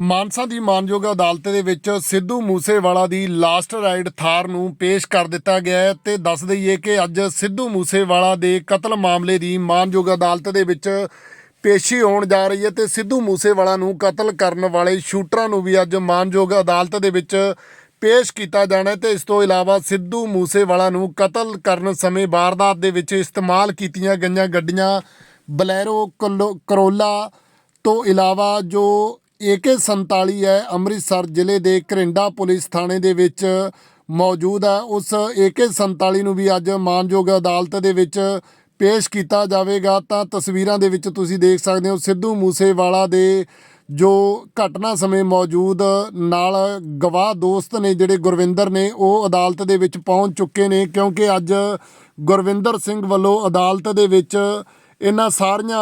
ਮਾਨਸਾ ਦੀ ਮਾਨਯੋਗ ਅਦਾਲਤ ਦੇ ਵਿੱਚ ਸਿੱਧੂ ਮੂਸੇਵਾਲਾ ਦੀ ਲਾਸਟ ਰਾਈਡ ਥਾਰ ਨੂੰ ਪੇਸ਼ ਕਰ ਦਿੱਤਾ ਗਿਆ ਹੈ ਤੇ ਦੱਸ ਦਈਏ ਕਿ ਅੱਜ ਸਿੱਧੂ ਮੂਸੇਵਾਲਾ ਦੇ ਕਤਲ ਮਾਮਲੇ ਦੀ ਮਾਨਯੋਗ ਅਦਾਲਤ ਦੇ ਵਿੱਚ ਪੇਸ਼ੀ ਹੋਣ ਜਾ ਰਹੀ ਹੈ ਤੇ ਸਿੱਧੂ ਮੂਸੇਵਾਲਾ ਨੂੰ ਕਤਲ ਕਰਨ ਵਾਲੇ ਸ਼ੂਟਰਾਂ ਨੂੰ ਵੀ ਅੱਜ ਮਾਨਯੋਗ ਅਦਾਲਤ ਦੇ ਵਿੱਚ ਪੇਸ਼ ਕੀਤਾ ਜਾਣਾ ਹੈ ਤੇ ਇਸ ਤੋਂ ਇਲਾਵਾ ਸਿੱਧੂ ਮੂਸੇਵਾਲਾ ਨੂੰ ਕਤਲ ਕਰਨ ਸਮੇਂ ਵਾਰਦਾਤ ਦੇ ਵਿੱਚ ਇਸਤੇਮਾਲ ਕੀਤੀਆਂ ਗਈਆਂ ਗੱਡੀਆਂ ਬਲੈਰੋ ਕੋਲੋ- ਕਰੋਲਾ ਤੋਂ ਇਲਾਵਾ ਜੋ AK47 ਹੈ, ਅੰਮ੍ਰਿਤਸਰ ਜ਼ਿਲ੍ਹੇ ਦੇ ਘਰਿੰਡਾ ਪੁਲਿਸ ਥਾਣੇ ਦੇ ਵਿੱਚ ਮੌਜੂਦ ਹੈ। ਉਸ AK47 ਨੂੰ ਵੀ ਅੱਜ ਮਾਨਯੋਗ ਅਦਾਲਤ ਦੇ ਵਿੱਚ ਪੇਸ਼ ਕੀਤਾ ਜਾਵੇਗਾ। ਤਾਂ ਤਸਵੀਰਾਂ ਦੇ ਵਿੱਚ ਤੁਸੀਂ ਦੇਖ ਸਕਦੇ ਹੋ ਸਿੱਧੂ ਮੂਸੇਵਾਲਾ ਦੇ ਜੋ ਘਟਨਾ ਸਮੇਂ ਮੌਜੂਦ ਨਾਲ ਗਵਾਹ ਦੋਸਤ ਨੇ ਜਿਹੜੇ ਗੁਰਵਿੰਦਰ ਨੇ, ਉਹ ਅਦਾਲਤ ਦੇ ਵਿੱਚ ਪਹੁੰਚ ਚੁੱਕੇ ਨੇ ਕਿਉਂਕਿ ਅੱਜ ਗੁਰਵਿੰਦਰ ਸਿੰਘ ਵੱਲੋਂ ਅਦਾਲਤ ਦੇ ਵਿੱਚ ਇਹਨਾਂ ਸਾਰੀਆਂ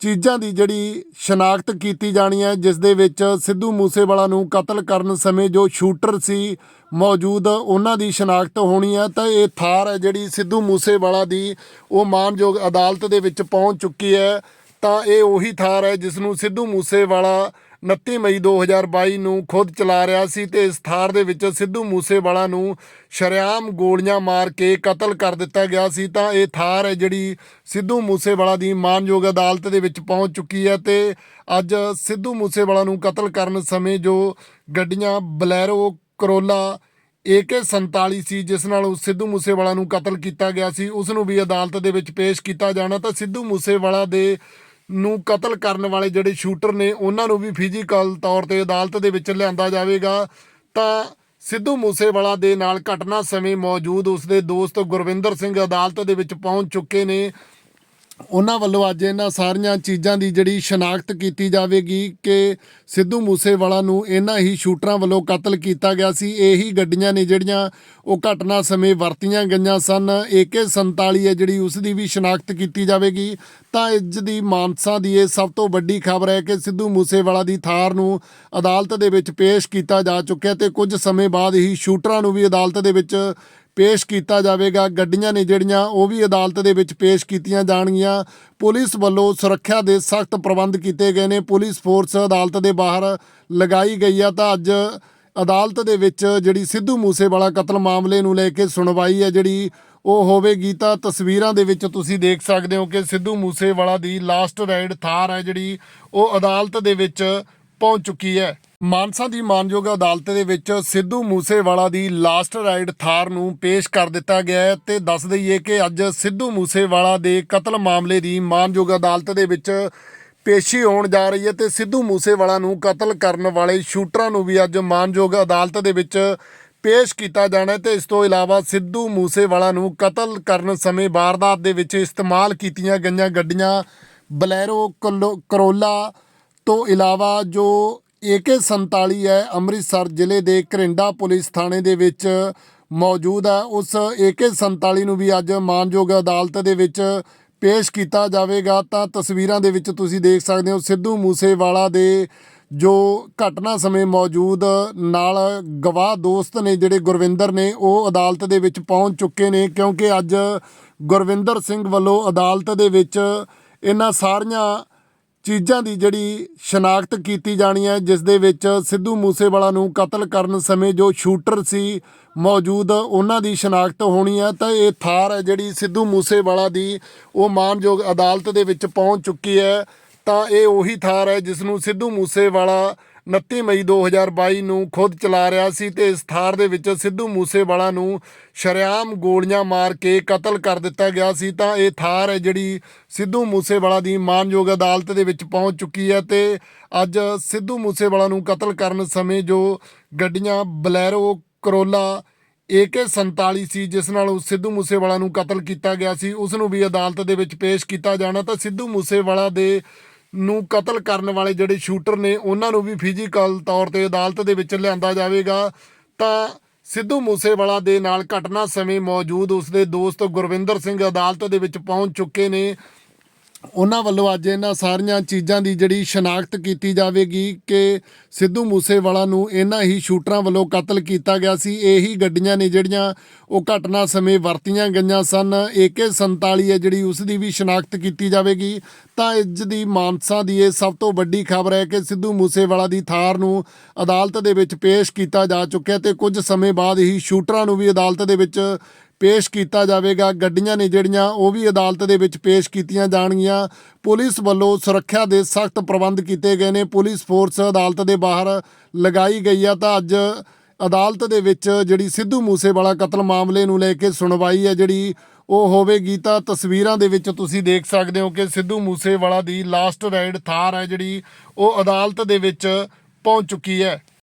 ਚੀਜ਼ਾਂ ਦੀ ਜਿਹੜੀ ਸ਼ਨਾਖਤ ਕੀਤੀ ਜਾਣੀ ਹੈ, ਜਿਸ ਦੇ ਵਿੱਚ ਸਿੱਧੂ ਮੂਸੇਵਾਲਾ ਨੂੰ ਕਤਲ ਕਰਨ ਸਮੇਂ ਜੋ ਸ਼ੂਟਰ ਸੀ ਮੌਜੂਦ, ਉਹਨਾਂ ਦੀ ਸ਼ਨਾਖਤ ਹੋਣੀ ਹੈ। ਤਾਂ ਇਹ ਥਾਰ ਹੈ ਜਿਹੜੀ ਸਿੱਧੂ ਮੂਸੇਵਾਲਾ ਦੀ ਉਹ ਮਾਨਯੋਗ ਅਦਾਲਤ ਦੇ ਵਿੱਚ ਪਹੁੰਚ ਚੁੱਕੀ ਹੈ। ਤਾਂ ਇਹ ਉਹੀ ਥਾਰ ਹੈ ਜਿਸ ਨੂੰ ਸਿੱਧੂ ਮੂਸੇਵਾਲਾ 29 ਮਈ 2022 ਨੂੰ ਖੁਦ ਚਲਾ ਰਿਹਾ ਸੀ ਤੇ ਇਸ ਥਾਰ ਦੇ ਵਿੱਚ ਸਿੱਧੂ ਮੂਸੇਵਾਲਾ ਨੂੰ ਸ਼ਰੇਆਮ ਗੋਲੀਆਂ ਮਾਰ ਕੇ ਕਤਲ ਕਰ ਦਿੱਤਾ ਗਿਆ ਸੀ। ਤਾਂ ਇਹ ਥਾਰ ਹੈ ਜਿਹੜੀ ਸਿੱਧੂ ਮੂਸੇਵਾਲਾ ਦੀ ਮਾਨਯੋਗ ਅਦਾਲਤ ਦੇ ਵਿੱਚ ਪਹੁੰਚ ਚੁੱਕੀ ਹੈ ਤੇ ਅੱਜ ਸਿੱਧੂ ਮੂਸੇਵਾਲਾ ਨੂੰ ਕਤਲ ਕਰਨ ਸਮੇਂ ਜੋ ਗੱਡੀਆਂ ਬਲੈਰੋ, ਕਰੋਲਾ AK47 ਸੀ, ਜਿਸ ਨਾਲ ਉਸ ਸਿੱਧੂ ਮੂਸੇਵਾਲਾ ਨੂੰ ਕਤਲ ਕੀਤਾ ਗਿਆ ਸੀ, ਉਸ ਨੂੰ ਵੀ ਅਦਾਲਤ ਦੇ ਵਿੱਚ ਪੇਸ਼ ਕੀਤਾ ਜਾਣਾ। ਤਾਂ ਸਿੱਧੂ ਮੂਸੇਵਾਲਾ ਦੇ ਨੂੰ ਕਤਲ ਕਰਨ ਵਾਲੇ ਜਿਹੜੇ ਸ਼ੂਟਰ ਨੇ, ਉਹਨਾਂ ਨੂੰ ਵੀ ਫਿਜ਼ੀਕਲ ਤੌਰ ਤੇ ਅਦਾਲਤ ਦੇ ਵਿੱਚ ਲਿਆਂਦਾ ਜਾਵੇਗਾ। ਤਾਂ ਸਿੱਧੂ ਮੂਸੇਵਾਲਾ ਦੇ ਨਾਲ ਘਟਨਾ ਸਮੇਂ ਮੌਜੂਦ ਉਸ ਦੇ ਦੋਸਤ ਗੁਰਵਿੰਦਰ ਸਿੰਘ ਅਦਾਲਤ ਦੇ ਵਿੱਚ ਪਹੁੰਚ ਚੁੱਕੇ ਨੇ। ਉਹਨਾਂ ਵੱਲੋਂ ਅੱਜ ਇਹਨਾਂ ਸਾਰੀਆਂ ਚੀਜ਼ਾਂ ਦੀ ਜਿਹੜੀ ਸ਼ਨਾਖਤ ਕੀਤੀ ਜਾਵੇਗੀ ਕਿ ਸਿੱਧੂ ਮੂਸੇਵਾਲਾ ਨੂੰ ਇਹਨਾਂ ਹੀ ਸ਼ੂਟਰਾਂ ਵੱਲੋਂ ਕਤਲ ਕੀਤਾ ਗਿਆ ਸੀ। ਇਹੀ ਗੱਡੀਆਂ ਨੇ ਜਿਹੜੀਆਂ ਉਹ ਘਟਨਾ ਸਮੇਂ ਵਰਤੀਆਂ ਗਈਆਂ ਸਨ। AK47 ਹੈ ਜਿਹੜੀ ਉਸ ਦੀ ਵੀ ਸ਼ਨਾਖਤ ਕੀਤੀ ਜਾਵੇਗੀ। ਤਾਂ ਅੱਜ ਦੀ ਮਾਨਸਾ ਦੀ ਇਹ ਸਭ ਤੋਂ ਵੱਡੀ ਖਬਰ ਹੈ ਕਿ ਸਿੱਧੂ ਮੂਸੇਵਾਲਾ ਦੀ ਥਾਰ ਨੂੰ ਅਦਾਲਤ ਦੇ ਵਿੱਚ ਪੇਸ਼ ਕੀਤਾ ਜਾ ਚੁੱਕਿਆ ਤੇ ਕੁਝ ਸਮੇਂ ਬਾਅਦ ਹੀ ਸ਼ੂਟਰਾਂ ਨੂੰ ਵੀ ਅਦਾਲਤ ਦੇ ਵਿੱਚ ਪੇਸ਼ ਕੀਤਾ ਜਾਵੇਗਾ। ਗੱਡੀਆਂ ਨੇ ਜਿਹੜੀਆਂ, ਉਹ ਵੀ ਅਦਾਲਤ ਦੇ ਵਿੱਚ ਪੇਸ਼ ਕੀਤੀਆਂ ਜਾਣਗੀਆਂ। ਪੁਲਿਸ ਵੱਲੋਂ ਸੁਰੱਖਿਆ ਦੇ ਸਖਤ ਪ੍ਰਬੰਧ ਕੀਤੇ ਗਏ ਨੇ। ਪੁਲਿਸ ਫੋਰਸ ਅਦਾਲਤ ਦੇ ਬਾਹਰ ਲਗਾਈ ਗਈ ਆ। ਤਾਂ ਅੱਜ ਅਦਾਲਤ ਦੇ ਵਿੱਚ ਜਿਹੜੀ ਸਿੱਧੂ ਮੂਸੇਵਾਲਾ ਕਤਲ ਮਾਮਲੇ ਨੂੰ ਲੈ ਕੇ ਸੁਣਵਾਈ ਹੈ, ਜਿਹੜੀ ਉਹ ਹੋਵੇਗੀ, ਤਾਂ ਤਸਵੀਰਾਂ ਦੇ ਵਿੱਚ ਤੁਸੀਂ ਦੇਖ ਸਕਦੇ ਹੋ ਕਿ ਸਿੱਧੂ ਮੂਸੇਵਾਲਾ ਦੀ ਲਾਸਟ ਰਾਈਡ ਥਾਰ ਹੈ, ਜਿਹੜੀ ਉਹ ਅਦਾਲਤ ਦੇ ਵਿੱਚ ਪਹੁੰਚ ਚੁੱਕੀ ਹੈ। ਮਾਨਸਾ ਦੀ ਮਾਨਯੋਗ ਅਦਾਲਤ ਦੇ ਵਿੱਚ ਸਿੱਧੂ ਮੂਸੇਵਾਲਾ ਦੀ ਲਾਸਟ ਰਾਈਡ ਥਾਰ ਨੂੰ ਪੇਸ਼ ਕਰ ਦਿੱਤਾ ਗਿਆ ਹੈ ਤੇ ਦੱਸ ਦਈਏ ਕਿ ਅੱਜ ਸਿੱਧੂ ਮੂਸੇਵਾਲਾ ਦੇ ਕਤਲ ਮਾਮਲੇ ਦੀ ਮਾਨਯੋਗ ਅਦਾਲਤ ਦੇ ਵਿੱਚ ਪੇਸ਼ੀ ਹੋਣ ਜਾ ਰਹੀ ਹੈ ਤੇ ਸਿੱਧੂ ਮੂਸੇਵਾਲਾ ਨੂੰ ਕਤਲ ਕਰਨ ਵਾਲੇ ਸ਼ੂਟਰਾਂ ਨੂੰ ਵੀ ਅੱਜ ਮਾਨਯੋਗ ਅਦਾਲਤ ਦੇ ਵਿੱਚ ਪੇਸ਼ ਕੀਤਾ ਜਾਣਾ ਹੈ ਤੇ ਇਸ ਤੋਂ ਇਲਾਵਾ ਸਿੱਧੂ ਮੂਸੇਵਾਲਾ ਨੂੰ ਕਤਲ ਕਰਨ ਸਮੇਂ ਵਾਰਦਾਤ ਦੇ ਵਿੱਚ ਇਸਤੇਮਾਲ ਕੀਤੀਆਂ ਗਈਆਂ ਗੱਡੀਆਂ ਬਲੈਰੋ ਕੋਲੋ- ਕਰੋਲਾ ਤੋਂ ਇਲਾਵਾ ਜੋ AK47 ਹੈ, ਅੰਮ੍ਰਿਤਸਰ ਜ਼ਿਲ੍ਹੇ ਦੇ ਘਰਿੰਡਾ ਪੁਲਿਸ ਥਾਣੇ ਦੇ ਵਿੱਚ ਮੌਜੂਦ ਹੈ। ਉਸ AK47 ਨੂੰ ਵੀ ਅੱਜ ਮਾਨਯੋਗ ਅਦਾਲਤ ਦੇ ਵਿੱਚ ਪੇਸ਼ ਕੀਤਾ ਜਾਵੇਗਾ। ਤਾਂ ਤਸਵੀਰਾਂ ਦੇ ਵਿੱਚ ਤੁਸੀਂ ਦੇਖ ਸਕਦੇ ਹੋ ਸਿੱਧੂ ਮੂਸੇਵਾਲਾ ਦੇ ਜੋ ਘਟਨਾ ਸਮੇਂ ਮੌਜੂਦ ਨਾਲ ਗਵਾਹ ਦੋਸਤ ਨੇ ਜਿਹੜੇ ਗੁਰਵਿੰਦਰ ਨੇ, ਉਹ ਅਦਾਲਤ ਦੇ ਵਿੱਚ ਪਹੁੰਚ ਚੁੱਕੇ ਨੇ। ਕਿਉਂਕਿ ਅੱਜ ਗੁਰਵਿੰਦਰ ਸਿੰਘ ਵੱਲੋਂ ਅਦਾਲਤ ਦੇ ਵਿੱਚ ਇਹਨਾਂ ਸਾਰੀਆਂ ਚੀਜ਼ਾਂ ਦੀ ਜਿਹੜੀ ਸ਼ਨਾਖਤ ਕੀਤੀ ਜਾਣੀ ਹੈ, ਜਿਸ ਦੇ ਵਿੱਚ ਸਿੱਧੂ ਮੂਸੇਵਾਲਾ ਨੂੰ ਕਤਲ ਕਰਨ ਸਮੇਂ ਜੋ ਸ਼ੂਟਰ ਸੀ ਮੌਜੂਦ, ਉਹਨਾਂ ਦੀ ਸ਼ਨਾਖਤ ਹੋਣੀ ਹੈ। ਤਾਂ ਇਹ ਥਾਰ ਹੈ ਜਿਹੜੀ ਸਿੱਧੂ ਮੂਸੇਵਾਲਾ ਦੀ ਉਹ ਮਾਨਯੋਗ ਅਦਾਲਤ ਦੇ ਵਿੱਚ ਪਹੁੰਚ ਚੁੱਕੀ ਹੈ। ਤਾਂ ਇਹ ਉਹੀ ਥਾਰ ਹੈ ਜਿਸ ਨੂੰ ਸਿੱਧੂ ਮੂਸੇਵਾਲਾ 29 ਮਈ 2022 ਨੂੰ ਖੁਦ ਚਲਾ ਰਿਹਾ ਸੀ ਤੇ ਇਸ ਥਾਰ ਦੇ ਵਿੱਚ ਸਿੱਧੂ ਮੂਸੇਵਾਲਾ ਨੂੰ ਸ਼ਰੇਆਮ ਗੋਲੀਆਂ ਮਾਰ ਕੇ ਕਤਲ ਕਰ ਦਿੱਤਾ ਗਿਆ ਸੀ। ਤਾਂ ਇਹ ਥਾਰ ਹੈ ਜਿਹੜੀ ਸਿੱਧੂ ਮੂਸੇਵਾਲਾ ਦੀ ਮਾਨਯੋਗ ਅਦਾਲਤ ਦੇ ਵਿੱਚ ਪਹੁੰਚ ਚੁੱਕੀ ਹੈ ਤੇ ਅੱਜ ਸਿੱਧੂ ਮੂਸੇਵਾਲਾ ਨੂੰ ਕਤਲ ਕਰਨ ਸਮੇਂ ਜੋ ਗੱਡੀਆਂ ਬਲੈਰੋ ਕਰੋਲਾ AK47 ਸੀ, ਜਿਸ ਨਾਲ ਉਸ ਸਿੱਧੂ ਮੂਸੇਵਾਲਾ ਨੂੰ ਕਤਲ ਕੀਤਾ ਗਿਆ ਸੀ, ਉਸ ਨੂੰ ਵੀ ਅਦਾਲਤ ਦੇ ਵਿੱਚ ਪੇਸ਼ ਕੀਤਾ ਜਾਣਾ। ਤਾਂ ਸਿੱਧੂ ਮੂਸੇਵਾਲਾ ਦੇ ਨੂੰ ਕਤਲ ਕਰਨ ਵਾਲੇ ਜਿਹੜੇ ਸ਼ੂਟਰ ਨੇ, ਉਹਨਾਂ ਨੂੰ ਵੀ ਫਿਜ਼ੀਕਲ ਤੌਰ ਤੇ ਅਦਾਲਤ ਦੇ ਵਿੱਚ ਲਿਆਂਦਾ ਜਾਵੇਗਾ। ਤਾਂ ਸਿੱਧੂ ਮੂਸੇਵਾਲਾ ਦੇ ਨਾਲ ਘਟਨਾ ਸਮੇਂ ਮੌਜੂਦ ਉਸ ਦੇ ਦੋਸਤ ਗੁਰਵਿੰਦਰ ਸਿੰਘ ਅਦਾਲਤ ਦੇ ਵਿੱਚ ਪਹੁੰਚ ਚੁੱਕੇ ਨੇ। ਉਹਨਾਂ ਵੱਲੋਂ ਅੱਜ ਇਹਨਾਂ ਸਾਰੀਆਂ ਚੀਜ਼ਾਂ ਦੀ ਜਿਹੜੀ ਸ਼ਨਾਖਤ ਕੀਤੀ ਜਾਵੇਗੀ ਕਿ ਸਿੱਧੂ ਮੂਸੇਵਾਲਾ ਨੂੰ ਇਹਨਾਂ ਹੀ ਸ਼ੂਟਰਾਂ ਵੱਲੋਂ ਕਤਲ ਕੀਤਾ ਗਿਆ ਸੀ। ਇਹੀ ਗੱਡੀਆਂ ਨੇ ਜਿਹੜੀਆਂ ਉਹ ਘਟਨਾ ਸਮੇਂ ਵਰਤੀਆਂ ਗਈਆਂ ਸਨ। AK47 ਹੈ ਜਿਹੜੀ ਉਸ ਦੀ ਵੀ ਸ਼ਨਾਖਤ ਕੀਤੀ ਜਾਵੇਗੀ। ਤਾਂ ਅੱਜ ਦੀ ਮਾਨਸਾ ਦੀ ਇਹ ਸਭ ਤੋਂ ਵੱਡੀ ਖਬਰ ਹੈ ਕਿ ਸਿੱਧੂ ਮੂਸੇਵਾਲਾ ਦੀ ਥਾਰ ਨੂੰ ਅਦਾਲਤ ਦੇ ਵਿੱਚ ਪੇਸ਼ ਕੀਤਾ ਜਾ ਚੁੱਕਿਆ ਤੇ ਕੁਝ ਸਮੇਂ ਬਾਅਦ ਹੀ ਸ਼ੂਟਰਾਂ ਨੂੰ ਵੀ ਅਦਾਲਤ ਦੇ ਵਿੱਚ ਪੇਸ਼ ਕੀਤਾ ਜਾਵੇਗਾ। ਗੱਡੀਆਂ ਨੇ ਜਿਹੜੀਆਂ, ਉਹ ਵੀ ਅਦਾਲਤ ਦੇ ਵਿੱਚ ਪੇਸ਼ ਕੀਤੀਆਂ ਜਾਣਗੀਆਂ। ਪੁਲਿਸ ਵੱਲੋਂ ਸੁਰੱਖਿਆ ਦੇ ਸਖਤ ਪ੍ਰਬੰਧ ਕੀਤੇ ਗਏ ਨੇ। ਪੁਲਿਸ ਫੋਰਸ ਅਦਾਲਤ ਦੇ ਬਾਹਰ ਲਗਾਈ ਗਈ ਆ। ਤਾਂ ਅੱਜ ਅਦਾਲਤ ਦੇ ਵਿੱਚ ਜਿਹੜੀ ਸਿੱਧੂ ਮੂਸੇਵਾਲਾ ਕਤਲ ਮਾਮਲੇ ਨੂੰ ਲੈ ਕੇ ਸੁਣਵਾਈ ਹੈ, ਜਿਹੜੀ ਉਹ ਹੋਵੇਗੀ। ਤਾਂ ਤਸਵੀਰਾਂ ਦੇ ਵਿੱਚ ਤੁਸੀਂ ਦੇਖ ਸਕਦੇ ਹੋ ਕਿ ਸਿੱਧੂ ਮੂਸੇਵਾਲਾ ਦੀ ਲਾਸਟ ਰਾਈਡ ਥਾਰ ਹੈ, ਜਿਹੜੀ ਉਹ ਅਦਾਲਤ ਦੇ ਵਿੱਚ ਪਹੁੰਚ ਚੁੱਕੀ ਹੈ।